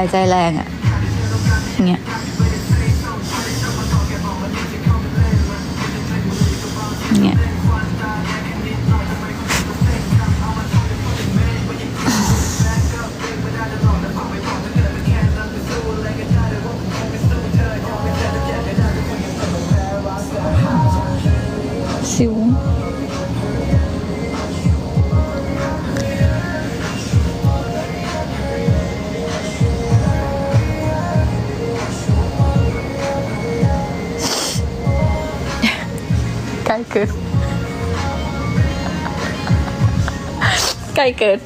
ายใจแรงอะ่ะเงี้ยเงี้ยสิว ใกล้เกิน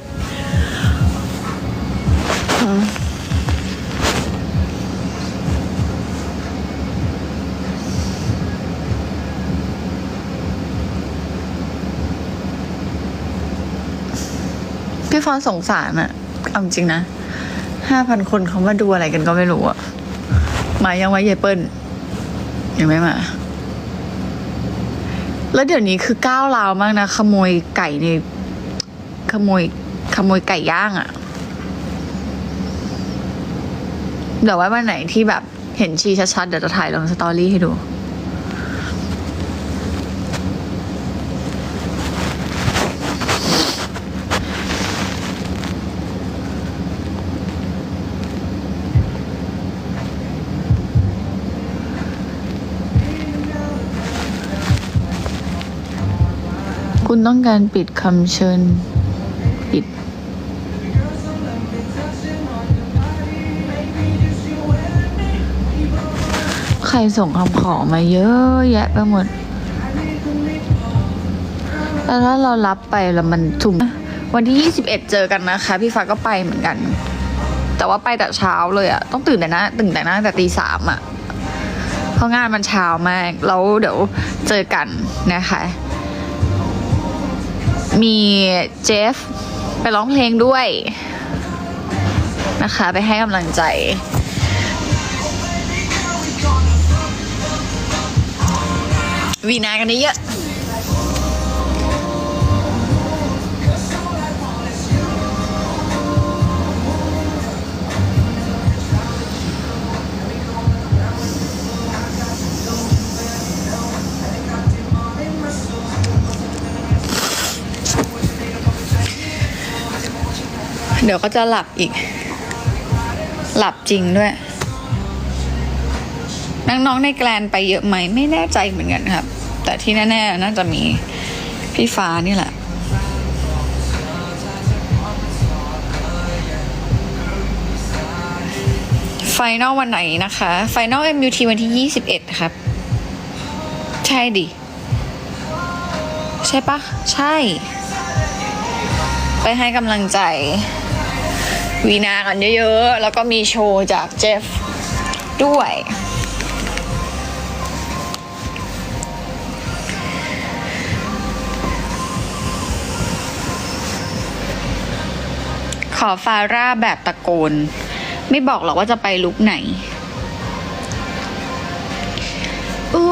พี่ฟอนสงสารอะเอาจริงนะห้าพันคนเขามาดูอะไรกันก็ไม่รู้อะมายังไว้เยเปิ้ลยังไม่มา แล้วเดี๋ยวนี้คือก้าวราวมากนะ ขโมยไก่ใน ขโมย ขโมยไก่ย่างอะ่ะเดี๋ยวไว้วันไหนที่แบบเห็นชีชัดๆ เดี๋ยวจะถ่ายลงสตอรี่ให้ดู คุณต้องการปิดคำเชิญ รส่งคำขอมาเยอะแยะไปหมดแล้วถ้าเรารับไปแล้วมันถุ่มวันที่ 21 เจอกันนะคะ พี่ฟ้าก็ไปเหมือนกัน แต่ว่าไปแต่เช้าเลยอะต้องตื่นแต่น้าตื่นแต่หน้าตั้งแต่ตีสามอะเพราะงานมันเช้ามากแล้วเดี๋ยวเจอกันนะคะ มีเจฟไปร้องเพลงด้วยนะคะ ไปให้กำลังใจ วีนากันเยอะเดี๋ยวก็จะหลับอีก หลับจริงด้วย น้องๆในแกลนไปเยอะไหม ไม่แน่ใจเหมือนกันครับ แต่ที่แน่ๆน่าจะมีพี่ฟ้านี่แหละ ไฟนอลวันไหนนะคะ ไฟนอล MUT วันที่ 21 ครับ ใช่ดิ ใช่ปะ ใช่ ไปให้กำลังใจ วีนากันเยอะๆ แล้วก็มีโชว์จากเจฟด้วย อฟาร่าแบบตะโกน ไม่บอกหรอกว่าจะไปลุกไหนอู้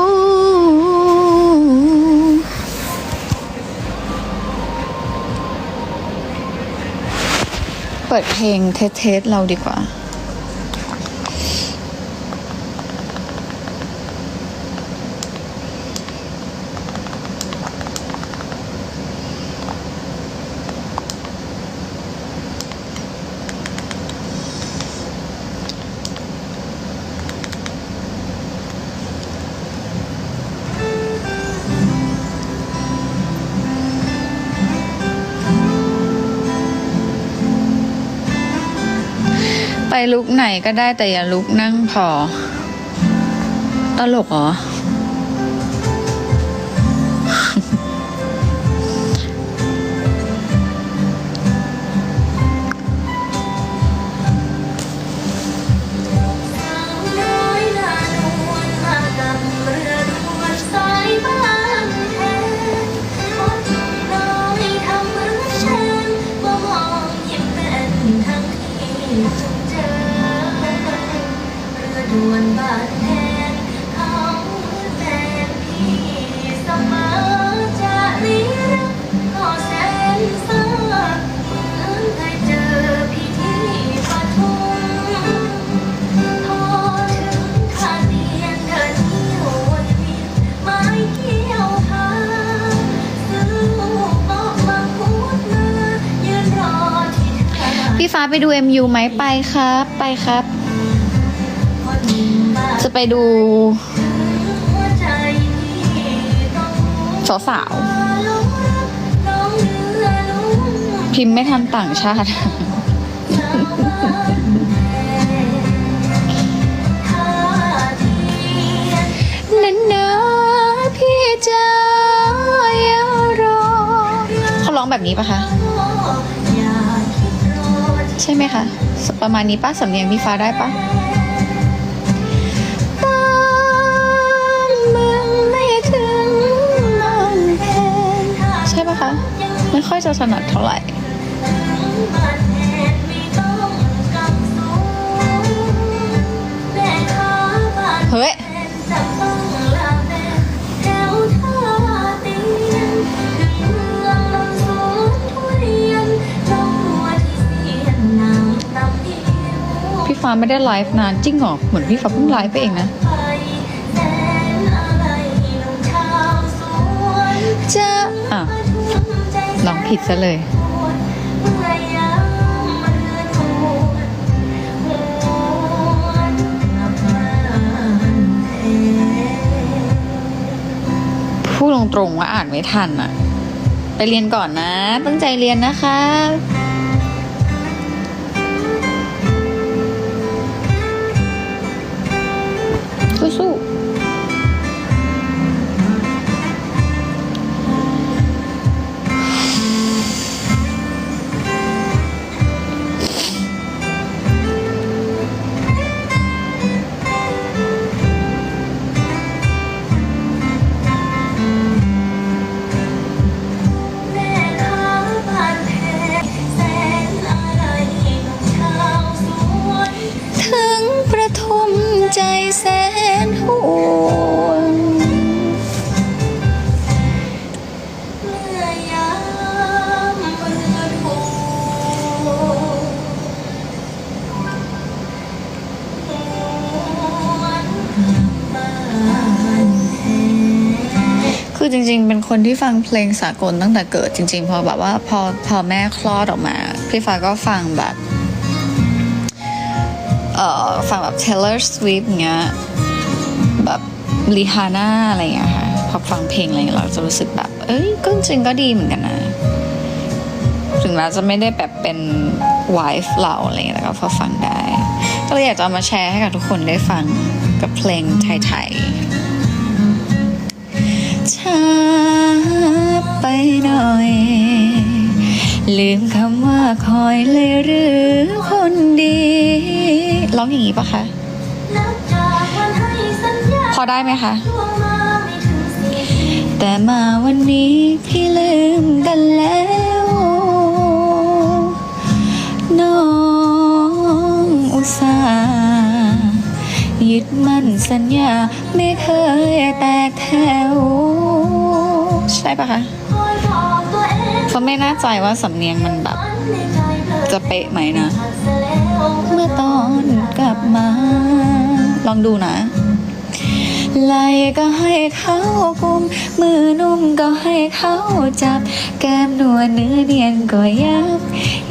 เปิดเพลงเทสๆเราดีกว่า ไปลุกไหนก็ได้แต่อย่าลุกนั่งพอ ตลกเหรอ พี่ฟ้าไปดู MU ไหมไปครับ ไปครับ จะไปดูหัวใจที่ต้องสาวลงรักน้องเรือลุ่มๆพิมพ์ไม่ทันต่างชาติท่าทีนันนะพี่จะอย่ารอเขาร้องแบบนี้ปะคะอย่าคิดรอใช่ไหมคะ ประมาณนี้ป้าสำเนียงพี่ฟ้าได้ปะ ไม่ค่อยจะถนัดเท่าไหร่บ้านแทนไม่ต้องกำสูงแม่ค้าบ้านเฮ้ยแทนจะต้องลาแม่แถวท่าเตียนถึงเมืองลำสวนทุเรียนลงหัวที่เสียนนางตำเดียวพี่ฟ้าไม่ได้ไลฟ์นานจริงเหรอเหมือนพี่ฟ้าเพิ่งไลฟ์ไปเองนะไปแสนอะไรหนุ่มชาวสวนจะอะ ลองผิดซะเลย พูดตรงๆว่าอ่านไม่ทันอะไปเรียนก่อนนะ ตั้งใจเรียนนะคะ ริง ๆ เป็นคนที่ฟังเพลงสากลตั้งแต่เกิดจริง ๆ พอแบบว่าพอพอแม่คลอดออกมา พี่ฟ้าก็ฟังแบบเอ่อฟังแบบ Taylor Swift เงี้ยแบบลีฮาน่าอะไรเงี้ยค่ะพอฟังเพลงอะไรเงี้ยเราจะรู้สึกแบบ เอ้ยก็จริงก็ดีเหมือนกันนะ ถึงแม้จะไม่ได้แบบเป็น wife เราอะไรเงี้ยแต่ก็พอฟังได้ ก็เลยอยากจะเอามาแชร์ให้กับทุกคนได้ฟังกับเพลงไทยๆ ช้าไปหน่อย ลืมคำว่าคอยเลยหรือคนดีร้องอย่างนี้ปะคะ พอได้ไหมคะ แต่มาวันนี้พี่ลืมกันแล้ว ยึดมั่นสัญญา ไม่เคยแตกแถว ใช่ปะคะเขาไม่แน่ใจว่าสำเนียงมันแบบ จะเป๊ะไหมนะ เมื่อตอนกลับมา ลองดูนะไหลก็ให้เขากุม มือนุ่มก็ให้เขาจับ แก้มนวลเนื้อเนียนก็ยับ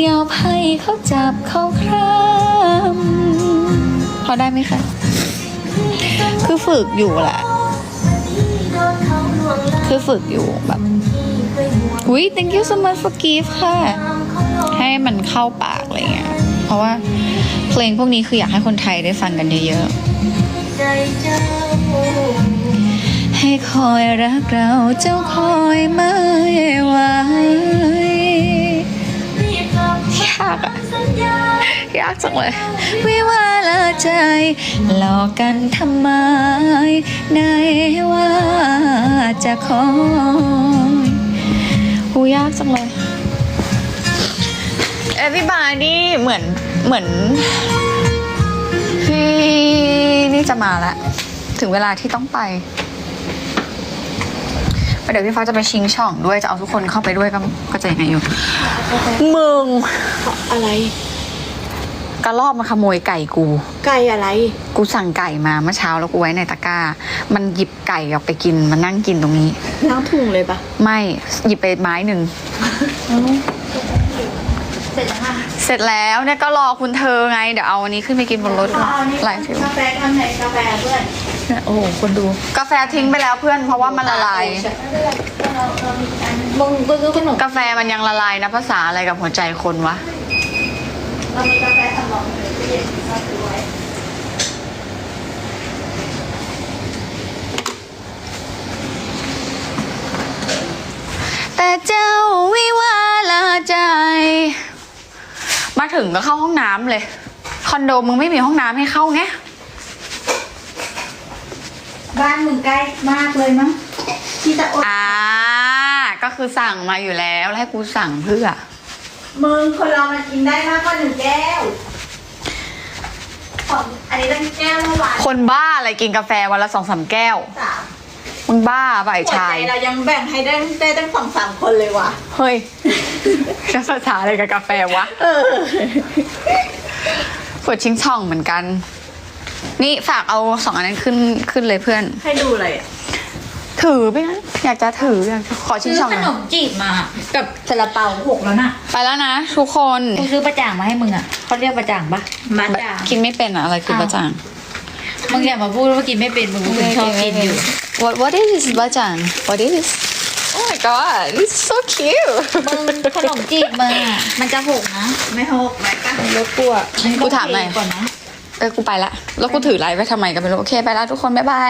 ยอมให้เขาจับเขาครำพอได้ไหมคะ คือฝึกอยู่แหละ คือฝึกอยู่แบบอุ้ย thank you so much for gift ค่ะ ให้มันเข้าปากอะไรเงี้ย เพราะว่าเพลงพวกนี้คืออยากให้คนไทยได้ฟังกันเยอะใจเจ้าๆให้คอยรักเราเจ้าคอยไม่ไหวยากอะสัญญา ยากจังเลยวิวาละใจ หลอกกันทำไมในว่าจะคอยหูยากจังเลย Everybody เหมือนเหมือนพี่นี่จะมาแล้ว ถึงเวลาที่ต้องไปเดี๋ยวพี่ฟ้าจะไปชิงช่องด้วยจะเอาทุกคนเข้าไปด้วยก็ก็จะยังไงอยู่ มึงอะไร กระรอกมาขโมยไก่กู ไก่อะไร กูสั่งไก่มาเมื่อเช้าแล้วกูไว้ในตะกร้า มันหยิบไก่ออกไปกินมันนั่งกินตรงนี้ ล้างถุงเลยปะไม่หยิบไปไม้หนึ่ง เสร็จแล้วค่ะเสเสร็จแล้วเนี่ยก็รอคุณเธอไง เดี๋ยวเอาอันนี้ขึ้นไปกินบนรถเอาอันนี้หลายฟิวกาแฟทำไหนกาแฟเพื่อนโอ้โหคนดู กาแฟทิ้งไปแล้วเพื่อนเพราะว่ามันละลายเราเรามีอันมึงก็ซื้อขนมกาแฟมันยังละลายนะภาษาอะไรกับหัวใจคนวะ เรามีกาแฟสำรองอยู่ในตู้เย็นเราซื้อไว้แต่เจ้าวิวาลาใจ มาถึงก็เข้าห้องน้ำเลย คอนโดมึงไม่มีห้องน้ำให้เข้าไง บ้านมึงใกล้มากเลยมั้งที่จะอดอ่า ก็คือสั่งมาอยู่แล้ว แล้วให้กูสั่งเพื่อ มึงคนเรามันกินได้มากกว่าหนึ่งแก้วของอันนี้ตั้งแก้วเมื่อวานคนบ้าอะไรกินกาแฟวันละสองสามแก้ว สามมึงบ้าป่ะไอ้หัวชาใจย เรายังแบ่งให้ได้ได้ตั้งสองสามคนเลยว่ะเฮ้ยจะภาษาอะไรกับกาแฟวะเออปวดชิงช่องเหมือนกัน นี่ฝากเอาสองอันนั้นขึ้นขึ้นเลยเพื่อน ให้ดูเลยอะ ถือไปนะอยากจะถืออยากจะขอชิงซื้อช่องขหนน่อยมจีบมากับซาลาเปาหกแล้วน่ะไปแล้วนะทุกคนกูซื้อประจ่างมาให้มึงอะเขาเรียกประจ่างปะมาจ่างกินไม่เป็นอะอะไรคืออ้าว บะจ่าง มึงอย่ามาพูดว่ากินไม่เป็นมึงเป็นคนชอบกินอยู่ What What is บะจ่าง What is Oh my god it's so cute มึงขนมจีบมึงอะมันจะหกนะไม่หกไหมกันรถกูอะกูถามหน่อย ก่อนนะ เออกูไปละ แล้วกูถือไลน์ไว้ทำไมกันไม่รู้โอเคไปแล้วทุกคน บ๊ายบาย